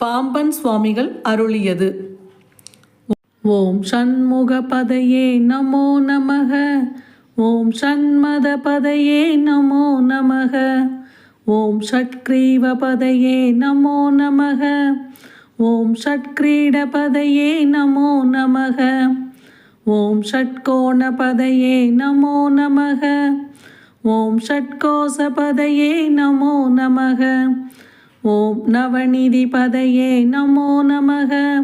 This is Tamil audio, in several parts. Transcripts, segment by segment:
பாம்பன் சுவாமிகள் அருளியது. ஓம் சண்முக பதையே நமோ நமக. ஓம் சண்மத பதையே நமோ நமக. ஓம் ஷட்கிரீவ பதையே நமோ நமக. ஓம் ஷட்கிரீட பதையே நமோ நமக. ஓம் ஷட்கோண பதையே நமோ நமக. ஓம் ஷட்கோச பதையே நமோ நமக. ஓம் நவநிதி பதையே நமோ நமக.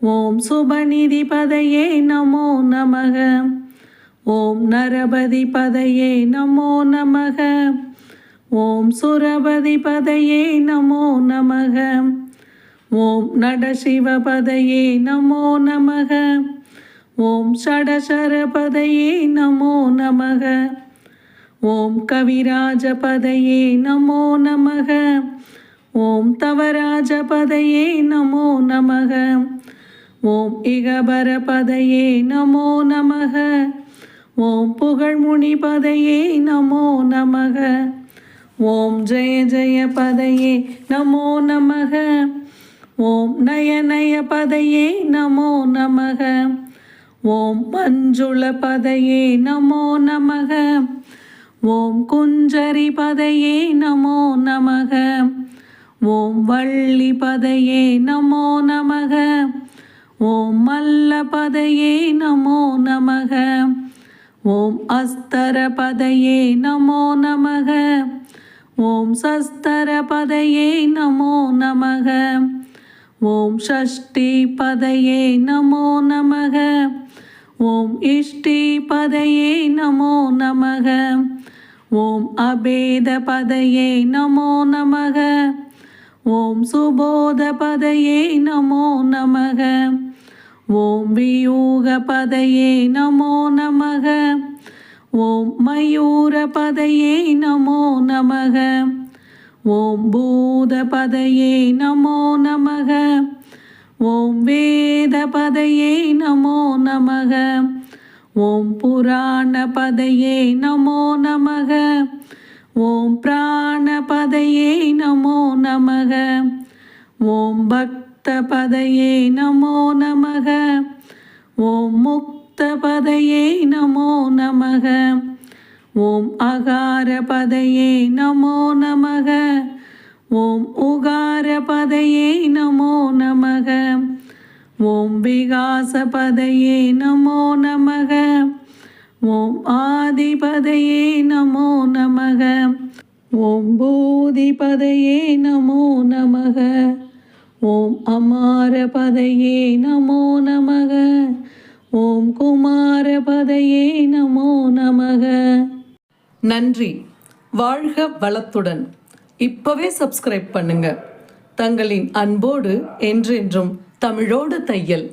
ஓம் சுபநிதி பதையே நமோ நமக. ஓம் நரபதி பதையே நமோ நமக. ஓம் சுரபதி பதையே நமோ நமக. ஓம் நடசிவ பதையே நமோ நமக. ஓம் ஷடசர பதையே நமோ நமக. ஓம் கவிராஜ பதையே நமோ நமக. ஓம் தவராஜபதையே நமோ நமக. ஓம் இகபர பதையே நமோ நமக. ஓம் புகழ்முனி பதையே நமோ நமக. ஓம் ஜெய ஜெய பதையே நமோ நமக. ஓம் நயநய பதையே நமோ நமக. ஓம் மஞ்சுள பதையே நமோ நமக. ஓம் குஞ்சரி பதையே நமோ நமக. ஓம் வள்ளி பதையே நமோ நமக. ஓம் மல்ல பதையே நமோ நமக. ஓம் அஸ்தர பதையே நமோ நமக. ஓம் சஸ்தர பதையே நமோ நமக. ஓம் ஷஷ்டி பதையே நமோ நமக. ஓம் இஷ்டி பதையே நமோ நமக. ஓம் அபேத பதையே நமோ நமக. ஓம் சுபோதபதையே நமோ நமக. ஓம் வியூக பதையே நமோ நமக. ஓம் மயூர பதையே நமோ நமக. ஓம் பூத பதையே நமோ நமக. ஓம் வேத பதையே நமோ நமக. ஓம் புராண பதையே நமோ நமக. ஓம் பிராணபதையே நமோ நமக. ஓம் பக்த பதையே நமோ நமக. ஓம் முக்த பதையே நமோ நமக. ஓம் அகார பதையே நமோ நமக. ஓம் உகார பதையே நமோ நமக. ஓம் விகாச பதையே நமோ ஓம் ஆதிபதையே நமோ நமக. ஓம் பூதிபதையே நமோ நமக. ஓம் அமார பதையே நமோ நமக. ஓம் குமார பதையே நமோ நமக. நன்றி. வாழ்க வளத்துடன். இப்பவே சப்ஸ்கிரைப் பண்ணுங்க. தங்களின் அன்போடு என்றென்றும் தமிழோடு தையல்.